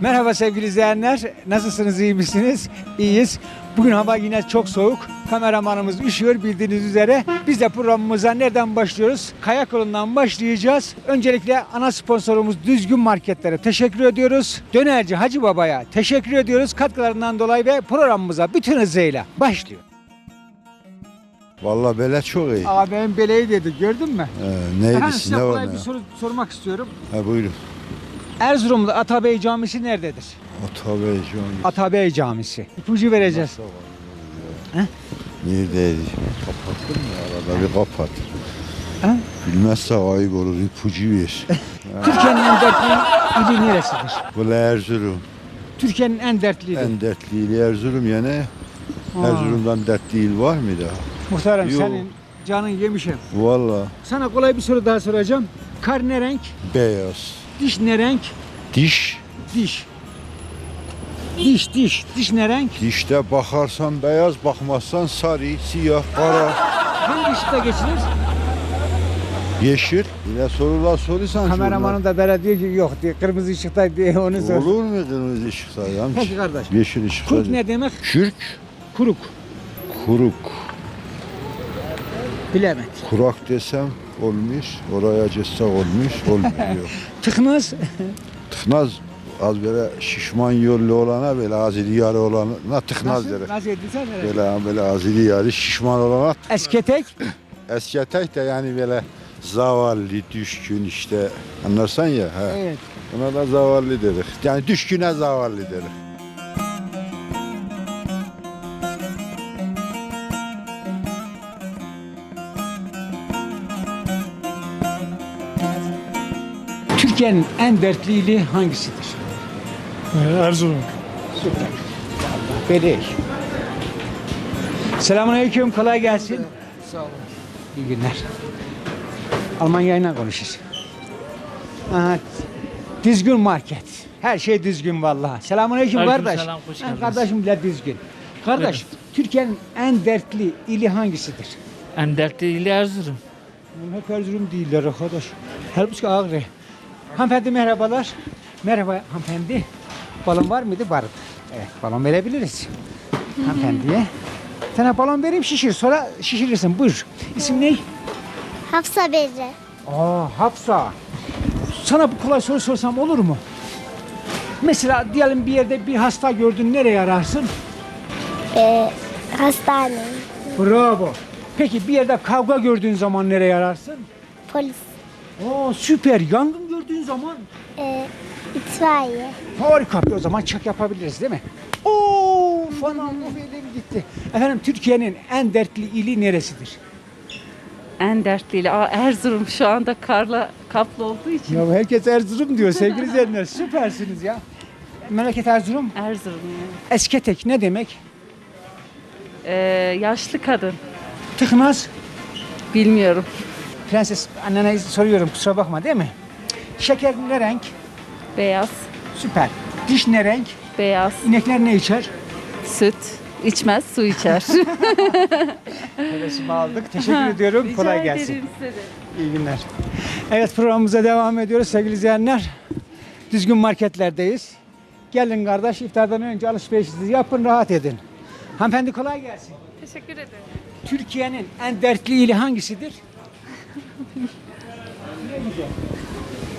Merhaba sevgili izleyenler. Nasılsınız, iyi misiniz? İyiyiz. Bugün hava yine çok soğuk. Kameramanımız üşüyor bildiğiniz üzere. Biz de programımıza nereden başlıyoruz? Kayak yolundan başlayacağız. Öncelikle ana sponsorumuz Düzgün Marketlere teşekkür ediyoruz. Dönerci Hacı Baba'ya teşekkür ediyoruz katkılarından dolayı ve programımıza bütün hızıyla başlıyor. Vallahi böyle çok iyi. ABM beleği dedi gördün mü? Ee, neydi Efendim size ne o kolay ne? bir soru sormak istiyorum. Ha buyurun. Erzurum'da Atabey Camisi nerededir? Şu an Atabey Camisi. İpucu vereceğiz. neredeydi? Kapattın mı arada bir kapat. Ha? Bilmezse ayıp olur ipucu ver. Türkiye'nin en dertli ili neresidir? Bu Erzurum. Türkiye'nin en dertli ili. En dertli ili Erzurum yani. Aa. Erzurum'dan dertli il var mı daha? Muhtarım Yok. senin canın yemişim. Valla Sana kolay bir soru daha soracağım. Kar ne renk? beyaz. Diş ne renk? Diş. Diş. Diş, diş. Diş ne renk? Dişte bakarsan beyaz, bakmazsan sarı, siyah, kara, Hangi ışıkta geçilir? yeşil. Yine sorular soruyorsan Kameramanım da bana diyor ki yok diye kırmızı ışıkta diye onu sor. Olur mu kırmızı ışıkta ya? Peki kardeş. Yeşil ışıkta. Kuruk ne demek? Kürk, Kuruk. kuruk. Bilemedim. Kurak desem olmuş, oraya cessek olmuş, olmuyor. Tıknaz. tıknaz az böyle şişman yollu olana böyle az iri yarı olana tıknaz deriz. Nasıl edilsen öyle. Böyle böyle az iri yarı şişman olana Esketek. esketek de yani böyle zavallı, düşkün işte anlarsan ya. He. Evet. Ona da zavallı dedik. Yani düşküne zavallı dedik. Türkiye'nin en dertli ili hangisidir? Ee, Erzurum. Süper. Belek. Selamünaleyküm. Kolay gelsin. Sağ olun. İyi günler. Almanya'yla konuşuyoruz. Aha, düzgün market. Her şey düzgün vallahi. Selamünaleyküm Aleyküm kardeş. selam, hoş geldiniz. Kardeşim bile düzgün. Kardeş, Türkiye'nin en dertli ili hangisidir? En dertli ili Erzurum. Hep Erzurum değiller arkadaş. Halbuki Ağrı. Hanımefendi merhabalar. Merhaba hanımefendi. Balon var mıydı? Vardı. Evet balon verebiliriz. Hanımefendiye. Sana balon vereyim şişir. Sonra şişirirsin. Buyur. İsim ne? Hafsa Berre. Aa Hafsa. Sana bu kolay soru sorsam olur mu? Mesela diyelim bir yerde bir hasta gördün nereye ararsın? Ee, hastane. Bravo. Peki bir yerde kavga gördüğün zaman nereye ararsın? Polis. Oo süper. Yangın gördüğün zaman Ee, itfaiye. Harika. O zaman çak yapabiliriz değil mi? Oo, falan of elim gitti. Efendim Türkiye'nin en dertli ili neresidir? En dertliyle. Aa, Erzurum şu anda karla kaplı olduğu için. Ya herkes Erzurum diyor sevgili izleyenler. Süpersiniz ya. Memleket Erzurum. Erzurum yani. Esketek ne demek? Ee, yaşlı kadın. Tıknaz. Bilmiyorum. Prenses annene soruyorum kusura bakma değil mi? Şeker ne renk? Beyaz. Süper. Diş ne renk? Beyaz. İnekler ne içer? Süt. içmez, su içer. Hevesimi aldık. Teşekkür ediyorum. Rica Kolay gelsin. ederim size de. İyi günler. Evet programımıza devam ediyoruz sevgili izleyenler. Düzgün marketlerdeyiz. Gelin kardeş iftardan önce alışverişinizi yapın rahat edin. Hanımefendi kolay gelsin. Teşekkür ederim. Türkiye'nin en dertli ili hangisidir? Ne güzel.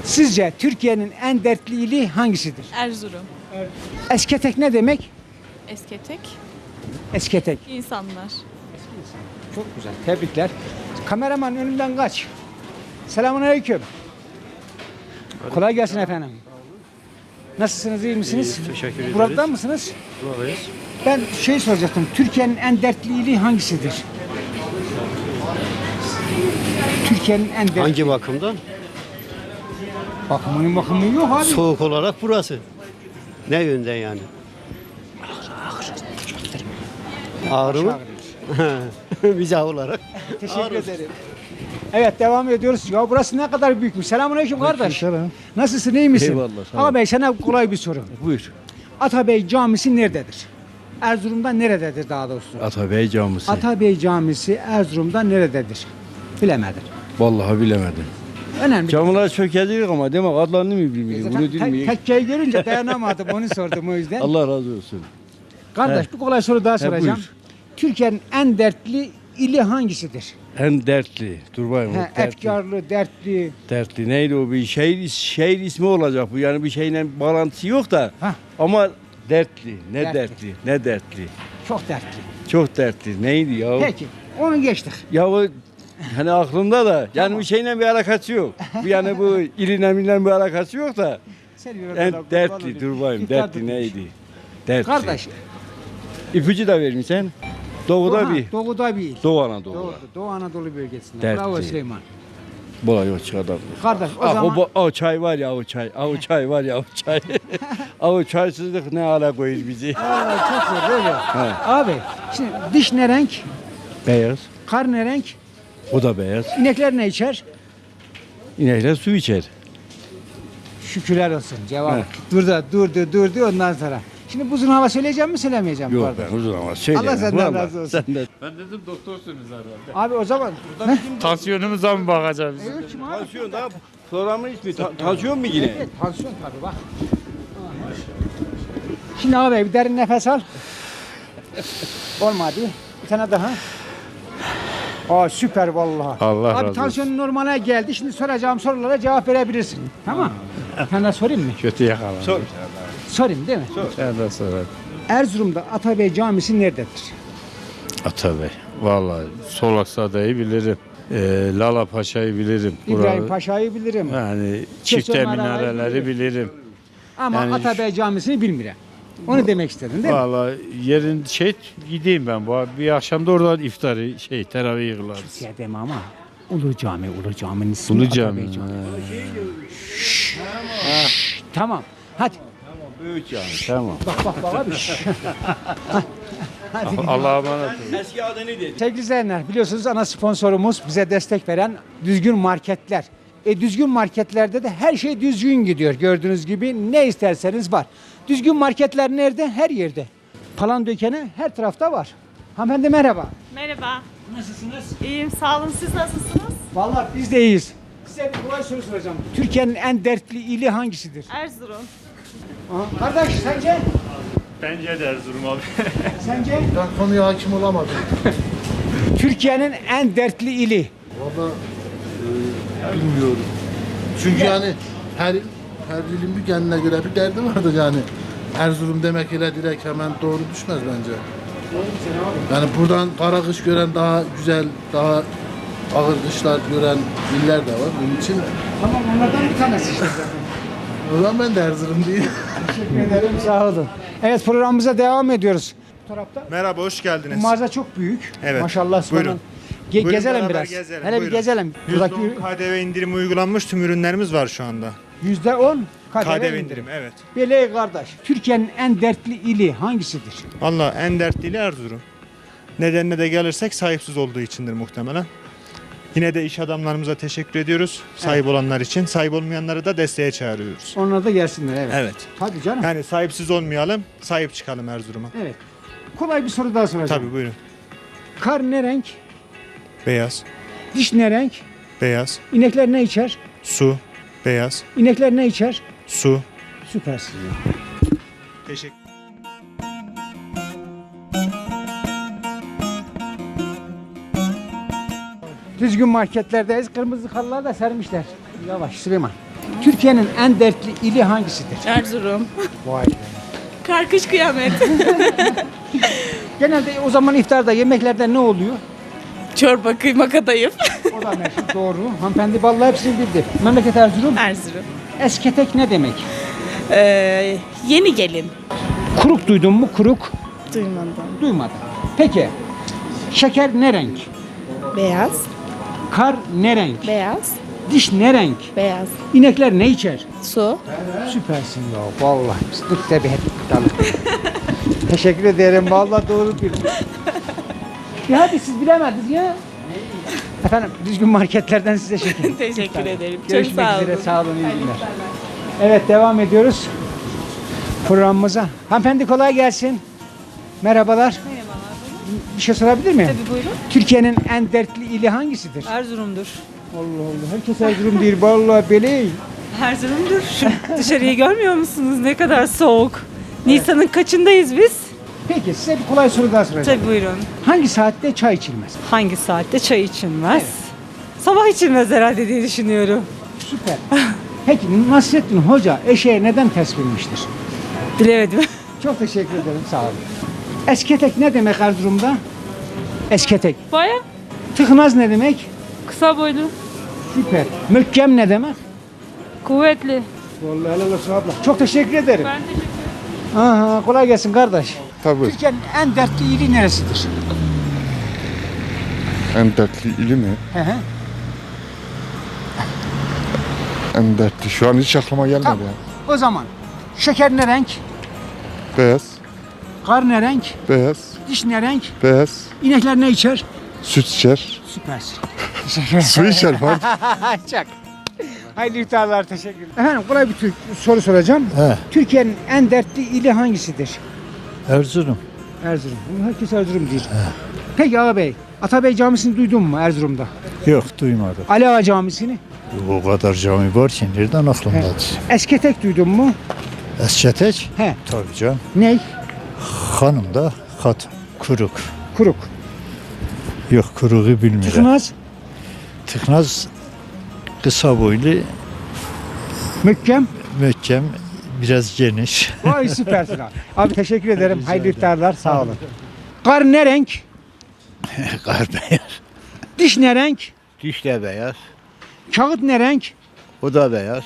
Sizce Türkiye'nin en dertli ili hangisidir? Erzurum. Esketek ne demek? Esketek. Esketek. insanlar. Çok güzel. Tebrikler. Kameraman önünden kaç. Selamun aleyküm. Kolay gelsin efendim. Nasılsınız, iyi misiniz? teşekkür ederiz. Buradan mısınız? Buradayız. Ben şey soracaktım. Türkiye'nin en dertli ili hangisidir? Türkiye'nin en dertli Hangi bakımdan? Bakımının bakımı yok abi. Soğuk olarak burası. Ne yönden yani? Ağrı mı? Bize olarak. Teşekkür ederim. Evet devam ediyoruz. Ya burası ne kadar büyükmüş. Selamünaleyküm kardeş. Nasılsın iyi misin? Eyvallah, sağ ol. Ağabey sana kolay bir soru. Buyur. Atabey Camisi nerededir? Erzurum'da nerededir daha doğrusu? Atabey Camisi. Atabey Camisi Erzurum'da nerededir? Bilemedim. Vallahi bilemedim. Önemli. Camlar çökecek ama demek adlarını mı bilmiyor? Bunu tek- bilmiyor. Tekkeyi görünce dayanamadım onu sordum o yüzden. Allah razı olsun. Kardeş bir kolay soru daha soracağım. buyur. Türkiye'nin en dertli ili hangisidir? En dertli. Dur bakayım. o He, dertli. efkarlı, dertli. Dertli neydi o bir şehir, şehir ismi olacak bu. Yani bir şeyle bağlantısı yok da. Hah. Ama dertli. Ne Dertli. dertli. Ne dertli. Çok dertli. Çok dertli. Neydi ya? Peki onu geçtik. Ya o hani aklımda da yani bir şeyle bir alakası yok. Bir yani bu iline miline bir alakası yok da. Seviyorum En kurban dertli dur bakayım. İftar Dertli tutmuş. neydi? Dertli. Kardeş. İpucu da vermiş sen. Doğuda Doğu, bir. Doğuda bir il. Doğu Anadolu. Doğu, Doğu Anadolu bölgesinde. Dertli. Bravo Süleyman. Bu yok çıkardım. Kardeş o Ah, zaman bu- o çay var ya o çay. Ah, O çay var ya o çay. Ah, o çaysızlık ne hale koyuyor bizi. Aa, çok zor öyle. Abi şimdi diş ne renk? Beyaz. Kar ne renk? O da beyaz. İnekler ne içer? İnekler su içer. Şükürler olsun cevap. He. Dur da durdu durdu ondan sonra. Şimdi buzun hava söyleyeceğim mi söylemeyeceğim mi Yok kardeş? ben uzun ama söyle. Allah senden Vallahi razı olsun. Senden. Ben dedim doktorsunuz herhalde. Abi o zaman Tansiyonumuza mı bakacağız? Evet, kim abi? Tansiyon da programın ismi ta- tansiyon mu yine? Evet, tansiyon tabii bak. Şimdi abi bir derin nefes al. Olmadı. Bir tane daha. Aa süper vallahi. Allah razı Abi olsun. tansiyonun normale geldi. Şimdi soracağım sorulara cevap verebilirsin. Tamam. Sen de sorayım mı? Kötü yakalandı. Sor. Sorayım değil mi? Sen de sor. Erzurum'da Atabey Camisi nerededir? Atabey. Vallahi Solaksada'yı bilirim. Ee, Lala Paşa'yı bilirim. İbrahim Buralı- Paşa'yı bilirim. Yani çifte manaları minareleri bilirim. bilirim. Ama yani- Atabey Camii'sini bilmiyorum. Onu demek istedin değil mi? Vallahi yerin şey gideyim ben. Bu bir akşam da oradan iftarı şey teravih yığılarız. Ya deme ama. Ulu Cami, Ulu Cami'nin ismi Ulu Atabey Cami. Camii. ha. Şşş, Tamam. Hadi. Büyük yani. Tamam. Bak bak bak abi. Allah'a emanet olun. Eski adı neydi? Sevgili izleyenler biliyorsunuz ana sponsorumuz bize destek veren düzgün marketler. E, düzgün marketlerde de her şey düzgün gidiyor. Gördüğünüz gibi ne isterseniz var. Düzgün marketler nerede? Her yerde. Palandöken'e her tarafta var. Hanımefendi merhaba. Merhaba. Nasılsınız? İyiyim, sağ olun. Siz nasılsınız? Vallahi biz de iyiyiz. Size bir kolay soru soracağım. Türkiye'nin en dertli ili hangisidir? Erzurum. Aha. Kardeş sence? Bence de Erzurum abi. Sence? Ben konuya hakim olamadım. Türkiye'nin en dertli ili. Valla e, bilmiyorum. Çünkü yani her her dilin bir kendine göre bir derdi vardır yani. Erzurum demek ile direkt hemen doğru düşmez bence. Yani buradan kara kış gören daha güzel, daha ağır kışlar gören iller de var. Bunun için Tamam onlardan bir tanesi işte. o zaman ben de Erzurum değil. Teşekkür ederim sağ olun. Evet programımıza devam ediyoruz. Bu tarafta Merhaba, hoş bu geldiniz. mağaza çok büyük. Evet, Maşallah. sonra- buyurun. Ge- Buyurun, gezelim beraber biraz. gezelim, Hele bir buyurun. gezelim. Buradaki %10 KDV indirimi uygulanmış tüm ürünlerimiz var şu anda. yüzde on KDV, KDV indirim. indirim, evet. Bele kardeş. Türkiye'nin en dertli ili hangisidir? Valla en dertliyle Erzurum. Nedenine de gelirsek sahipsiz olduğu içindir muhtemelen. Yine de iş adamlarımıza teşekkür ediyoruz. Sahip olanlar için. Sahip olmayanları da desteğe çağırıyoruz. Onlar da gelsinler evet. Evet. Tabii canım. Yani sahipsiz olmayalım, sahip çıkalım Erzurum'a. Evet. Kolay bir soru daha soracağım. Tabii buyurun. Kar ne renk? Beyaz, Diş ne renk? beyaz, İnekler ne içer? su, beyaz, İnekler ne içer? su. Süpersin. ya. Teşekkür Düzgün marketlerdeyiz. Kırmızı halılar da sermişler. Yavaş Süleyman. Türkiye'nin en dertli ili hangisidir? Erzurum. Vay be. Karkış kıyamet. Genelde o zaman iftarda yemeklerde ne oluyor? Çorba, kıyma kadayıf. O da meşhur doğru. Hanımefendi vallahi hepsini bildi. Memleket Erzurum. Erzurum. Esketek ne demek? Ee, yeni gelin. Kuruk duydun mu? Kuruk Duymadım. duymadım. Peki. Şeker ne renk? Beyaz. Kar ne renk? Beyaz. Diş ne renk? Beyaz. İnekler ne içer? Su. Süpersin ya vallahi. Dur tabii hep. Teşekkür ederim vallahi doğru bildin. Ya hadi siz bilemediniz ya. Efendim düzgün marketlerden size şeker. Teşekkür ederim. Çok Görüşmek sağ üzere olun. sağ olun iyi günler. Evet devam ediyoruz programımıza. Hanımefendi kolay gelsin. Merhabalar. Bir şey sorabilir miyim? Tabii buyurun. Türkiye'nin en dertli ili hangisidir? Erzurum'dur. Allah Allah. Herkes Erzurum değil. Vallahi beleği. Erzurum'dur. Şu dışarıyı görmüyor musunuz? Ne kadar soğuk. Nisan'ın kaçındayız biz? Peki size bir kolay soru daha soracağım. Tabii buyurun. Hangi saatte çay içilmez? Hangi saatte çay içilmez? Sabah içilmez herhalde diye düşünüyorum. Süper. Peki Nasrettin Hoca eşeğe neden ters binmiştir? Bilemedim. Çok teşekkür ederim. Sağ olun. Esketek ne demek Erzurum'da? Esketek. Baya Tıknaz ne demek? kısa boylu, Süper. Mükkem ne demek? kuvvetli. Vallahi helal olsun abla. Çok teşekkür ederim. Ben teşekkür Aha, kolay gelsin kardeş. Tabii. Türkiye'nin en dertli ili neresidir? En dertli ili mi? Hı hı. En dertli. Şu an hiç aklıma gelmedi. Tamam. O zaman şeker ne renk? Beyaz, Kar ne renk? beyaz, Diş ne renk? beyaz. İnekler ne içer? Süt içer. Süpersin. Su içer pardon. Çak. Hayırlı iftarlar teşekkür ederim. Efendim kolay bir soru soracağım. Türkiye'nin en dertli ili hangisidir? Erzurum. Erzurum. Herkes Erzurum değil. Peki Ağa Bey, Atabey Camisi'ni duydun mu Erzurum'da? Yok duymadım. Ali Ağa Camisi'ni? O kadar cami var ki nereden aklımdadır? Esketek duydun mu? Esçetek? He. Tabii canım. Ney? Hanım da katın. Kuruk. Kuruk. Yok kuruğu bilmiyorum. Tıknaz, Tıknaz kısa boylu, Mükkem. möhkem, biraz geniş. Vay süpersin abi. Abi teşekkür ederim. Hayırlı iftarlar. Sağ olun. Kar ne renk? Kar beyaz. Diş ne renk? Diş de beyaz. Kağıt ne renk? O da beyaz.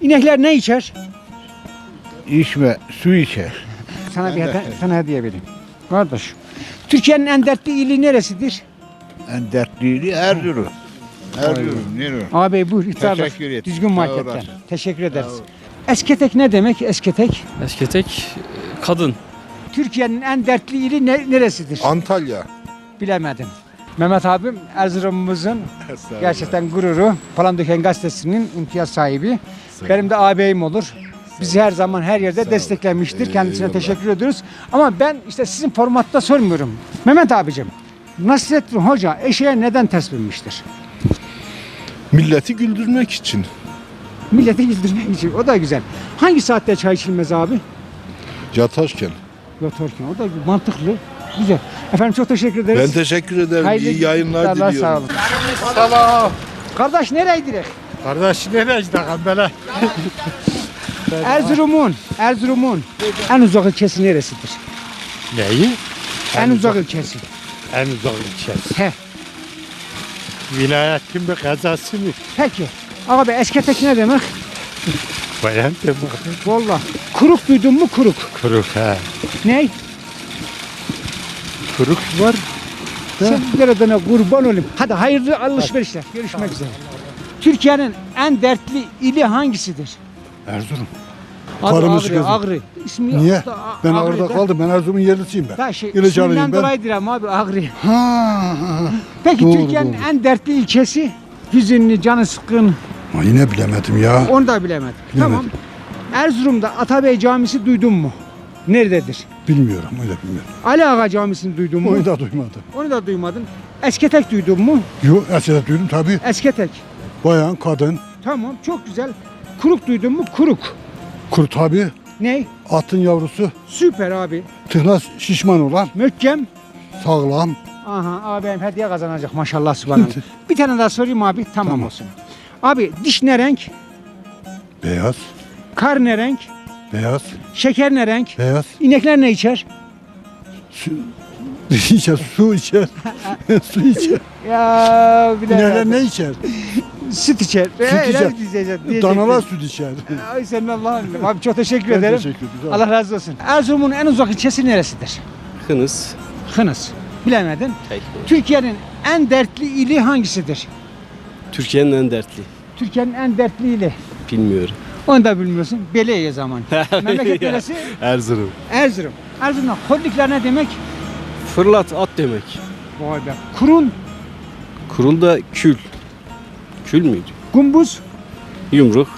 İnekler ne içer? İçme, su içer. Sana bir hediye, sana hediye vereyim. Kardeş. Türkiye'nin en dertli ili neresidir? En dertliydi Erzurum. Erzurum, nereye? Abi buyur iftarlar. Teşekkür ederim. Düzgün Sağ marketten. olasın. Teşekkür ederiz. Esketek ne demek esketek? Esketek kadın. Türkiye'nin en dertli ili ne- neresidir? Antalya. Bilemedim. Mehmet abim Erzurum'umuzun gerçekten gururu. Palandöken gazetesinin imtiyaz sahibi. Benim de ağabeyim olur. Bizi her zaman her yerde desteklemiştir. Kendisine teşekkür ediyoruz. Ama ben işte sizin formatta sormuyorum. Mehmet abicim, Nasrettin Hoca eşeğe neden ters binmiştir? Milleti güldürmek için. Milleti güldürmek için. O da güzel. Hangi saatte çay içilmez abi? Yatarken. Yatarken. O da mantıklı. Güzel. Efendim çok teşekkür ederiz. Ben teşekkür ederim. Hayırlı İyi yayınlar iftarlar, diliyorum. Sağ olun. Tamam. Kardeş nereye direkt? Kardeş nereye gidelim böyle? Erzurum'un, Erzurum'un en uzak ilçesi neresidir? Neyi? En uzak ilçesi. En uzak ilçesi. He. Vilayetin bir kazası mı? Peki. Abi esketek ne demek? Bayan demek. Valla. Kuruk duydun mu kuruk? Kuruk ha. Ney? Kuruk var. Sen yaradana kurban olayım. Hadi hayırlı alışverişler. Görüşmek üzere. Türkiye'nin en dertli ili hangisidir? Erzurum. Adı Karımız Ağrı, kızım. Ağrı. İsmi Niye? da- Ben Ağrı'da. orada kaldım. Ben Erzurum'un yerlisiyim ben. Da şey, Yine isminden canlıyım ben. dolayı diyorum abi Ağrı. Ha, ha. Peki Doğru, Türkiye'nin doğru. en dertli ilçesi? Hüzünlü, canı sıkkın. Ha, Yine bilemedim ya. Onu da bilemedim. Tamam. Erzurum'da Atabey Camisi duydun mu? Nerededir? Bilmiyorum. Öyle bilmiyorum. Ali Ağa Camisi'ni duydun mu? Onu da duymadım. Onu da duymadın. Esketek duydun mu? Yok Eser'e duydum tabii. Esketek. Bayan, kadın, Tamam çok güzel. Kuruk duydun mu? Kuruk. kurt tabii. Ney? Atın yavrusu. Süper abi. Tıknaz şişman olan. Mökkem. Sağlam. Aha abim hediye kazanacak maşallah subhanallah. Bir tane daha sorayım abi tamam, olsun. Abi diş ne renk? Beyaz. Kar ne renk? Beyaz. Şeker ne renk? Beyaz. İnekler ne içer? Su, içer, su içer. su içer. Ya bir İnerler ne içer? Süt içer. Süt içer. içer. Danalar süt içer. Ay senin Allah'ın. Abi çok teşekkür Ben ederim. teşekkür ederim. Allah razı olsun. Erzurum'un en uzak ilçesi neresidir? Hınız. Hınıs. Bilemedin. Türkiye'nin en dertli ili hangisidir? Türkiye'nin en dertli. Türkiye'nin en dertli ili. Bilmiyorum. Onu da bilmiyorsun. Belediye zaman. Memleket neresi? Erzurum. Erzurum. Erzurum'da hodlikler ne demek? Fırlat at demek. Vay be. Kurun, Kurul da kül. Kül müydü? gumbuz. Yumruk.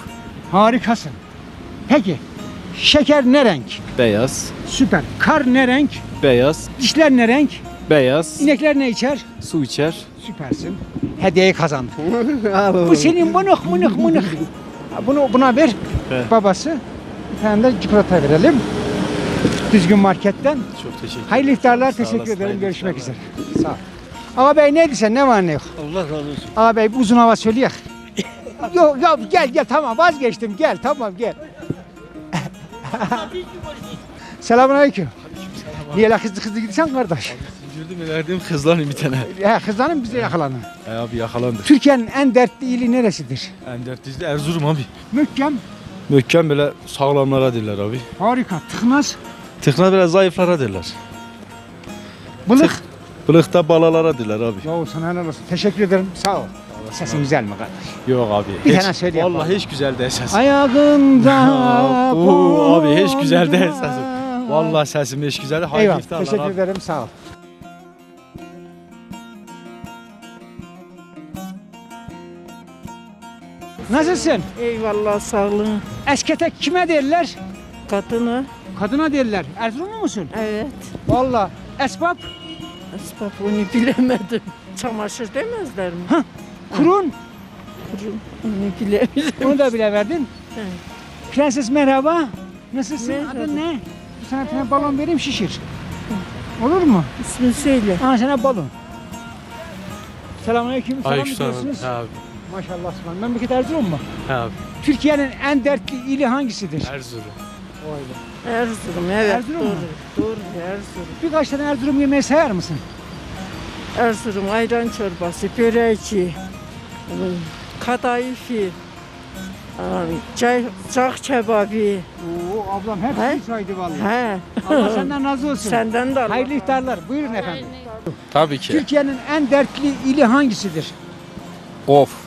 Harikasın. Peki. Şeker ne renk? Beyaz. Süper. Kar ne renk? Beyaz. Dişler ne renk? Beyaz. İnekler ne içer? Su içer. Süpersin. Hediyeyi kazandın. Bu senin mınık mınık mınık. Bunu buna ver. Babası. Bir tane de çikolata verelim. Düzgün marketten. Çok teşekkür Hayırlı iftarlar. Teşekkür olasın, ederim. hayırlı Görüşmek üzere. Sağ ol. Ağa bey neydi sen? Ne var ne yok? Allah razı olsun. Ağa bey bir uzun hava söyleyek. yok yok gel gel tamam vazgeçtim gel tamam gel. Selamun aleyküm. Niye la hızlı hızlı gidiyorsun kardeş? Gördüm verdiğim kızların bir tane. Ya kızların bize yakalanın. He abi yakalandı. Türkiye'nin en dertli ili neresidir? En dertlisi Erzurum abi. Mökkem, Möhkem böyle sağlamlara derler abi. harika, tıknaz, Tıkna böyle zayıflara derler. bılık. Bılıkta balalara derler abi. Yo sana helal olsun. Teşekkür ederim. Sağ ol. Sesin güzel mi kardeş? Yok abi. Bir hiç- tane söyle yapalım. Vallahi hiç güzel değil sesim. Ayağında Oo, abi hiç güzel değil sesim. Vallahi sesim hiç güzel. Hayırlı Eyvallah. Teşekkür abi. ederim. Sağ ol. Nasılsın? Eyvallah sağlığın. Esketek kime derler? Kadını. Kadına derler. Erzurumlu musun? Evet. Valla. Esbab, Esbab onu bilemedim. Çamaşır demezler mi? kurun. Onu bilemedim. Onu da bileverdin. Evet. Prenses merhaba. Nasılsın? Merhaba. Adın ne? Sana bir tane balon vereyim şişir. Olur mu? İsmini söyle. Aa sana balon. Selamünaleyküm. Selam Aleykümselam. ediyorsunuz. He abi. Maşallah. subhanallah. Memleket Erzurum mu? He abi. Türkiye'nin en dertli ili hangisidir? Erzurum. Erzurum evet. Erzurum doğru. mu? Doğru Erzurum. Birkaç tane Erzurum yemeği sayar mısın? Erzurum ayran çorbası, böreki, kadayıfi, çay, cağ kebabı. Oo ablam hepsini He? saydı vallahi. He. Allah senden razı olsun. Senden de Allah Hayırlı iftarlar. Buyurun efendim. Tabii ki. Türkiye'nin en dertli ili hangisidir? Of.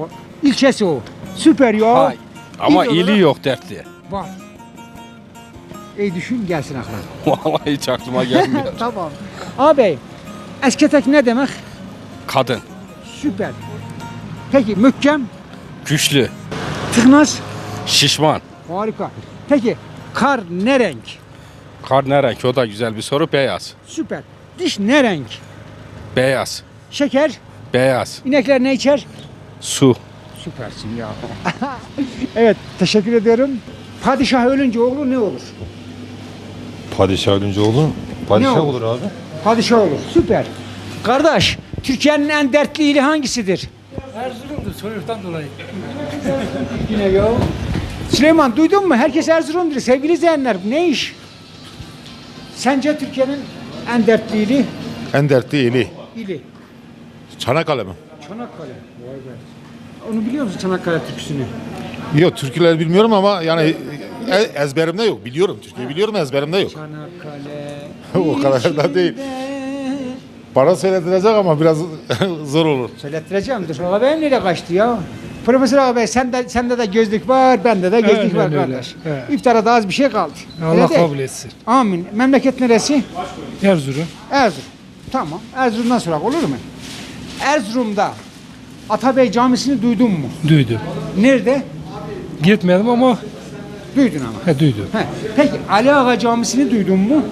O, ilçesi o. Süper ya. Hay. Ama İl olarak- ili yok dertli. Var. İyi düşün gelsin aklına. Vallahi hiç aklıma gelmiyor. tamam. Ağabey, esketek ne demek? Kadın. Süper. Peki mükkem, Güçlü. tıknaz, Şişman. harika. Peki kar ne renk? Kar ne renk? O da güzel bir soru. Beyaz. Süper. Diş ne renk? Beyaz. Şeker, Beyaz. inekler ne içer? Su. Süpersin ya. evet, teşekkür ediyorum. Padişah ölünce oğlu ne olur? Padişah ölünce? Ne Padişah olur? olur abi. Padişah olur. Süper. Kardeş, Türkiye'nin en dertli ili hangisidir? Erzurum'dur soyuktan dolayı. Yine ya. Süleyman duydun mu? Herkes Erzurum'dur. Sevgili izleyenler ne iş? Sence Türkiye'nin en dertli ili? En dertli ili. İli. Çanakkale mi? Çanakkale. Vay be. Onu biliyor musun Çanakkale türküsünü? Yok türküler bilmiyorum ama yani e- ezberimde yok. Biliyorum Türkiye biliyorum ezberimde yok. Çanakkale. O kadar da değil. içinde. Bana söyletilecek ama biraz zor olur. Söylettireceğim. Dur. Ağabeyim nereye kaçtı ya? Profesör ağabey sende, sende de gözlük var, bende de gözlük var kardeş. İftara da az bir şey kaldı. Öyle değil. etsin. Amin. Memleket neresi? Erzurum. Erzurum. Tamam. Erzurum'dan sonra olur mu? Erzurum'da Atabey Camisi'ni duydun mu? Duydum. Nerede? Gitmedim ama Duydun ama. he, duydum. He. Peki Ali Ağa Camisi'ni duydun mu?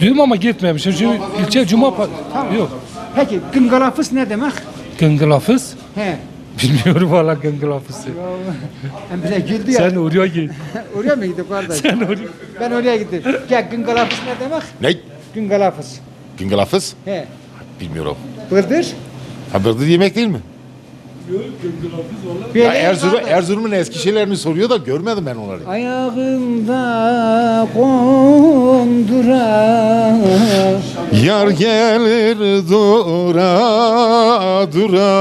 Duydum ama gitmemişim. Çünkü ilçe Cuma pa- Yok. Peki Gıngalafız ne demek? Gıngılafız. He. Bilmiyorum valla gıngılafızı. Hem bile güldü ya. Sen oraya git. oraya mı gittik kardeş? Sen oraya. Ben oraya gittim. Gel Gıngalafız ne demek? Ne? Gıngalafız. Güngülafız? He. Bilmiyorum. Bıldır. Ha bırdı yemek değil mi? Ya Erzurum. Erzurum'un eski şeylerini soruyor da görmedim ben onları. Ayağında kondura Yar gelir dura dura.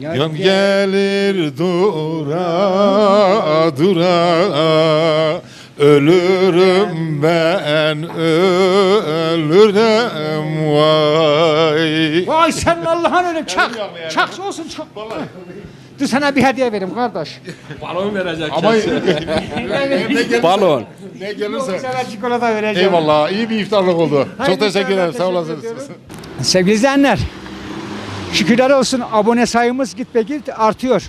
Yar gelir dura dura Ölürüm ben ölürüm vay Vay sen Allah'ın ölüm çak. Çak olsun çak. Dur sana bir hediye vereyim kardeş. Balon verecek. Ama Balon. ne gelirse Sana çikolata vereceğim. Eyvallah iyi bir iftarlık oldu. Çok teşekkür ederim sağ teşekkür olasınız. Sevgili izleyenler, şükürler olsun abone sayımız gitme git artıyor.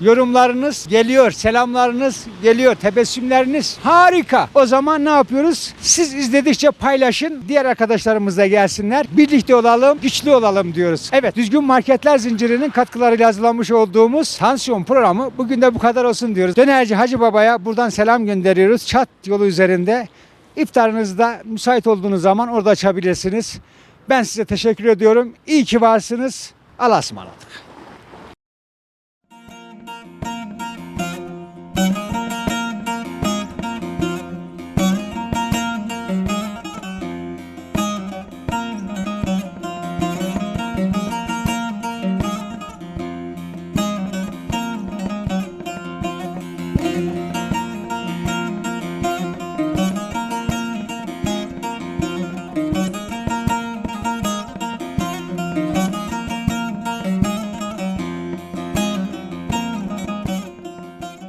Yorumlarınız geliyor, selamlarınız geliyor, tebessümleriniz harika. O zaman ne yapıyoruz? Siz izledikçe paylaşın, diğer arkadaşlarımız da gelsinler. Birlikte olalım, güçlü olalım diyoruz. Evet, Düzgün Marketler Zinciri'nin katkılarıyla hazırlanmış olduğumuz Tansiyon programı bugün de bu kadar olsun diyoruz. Dönerci Hacı Baba'ya buradan selam gönderiyoruz. Çat yolu üzerinde. İftarınızda müsait olduğunuz zaman orada açabilirsiniz. Ben size teşekkür ediyorum. İyi ki varsınız. Allah'a ısmarladık.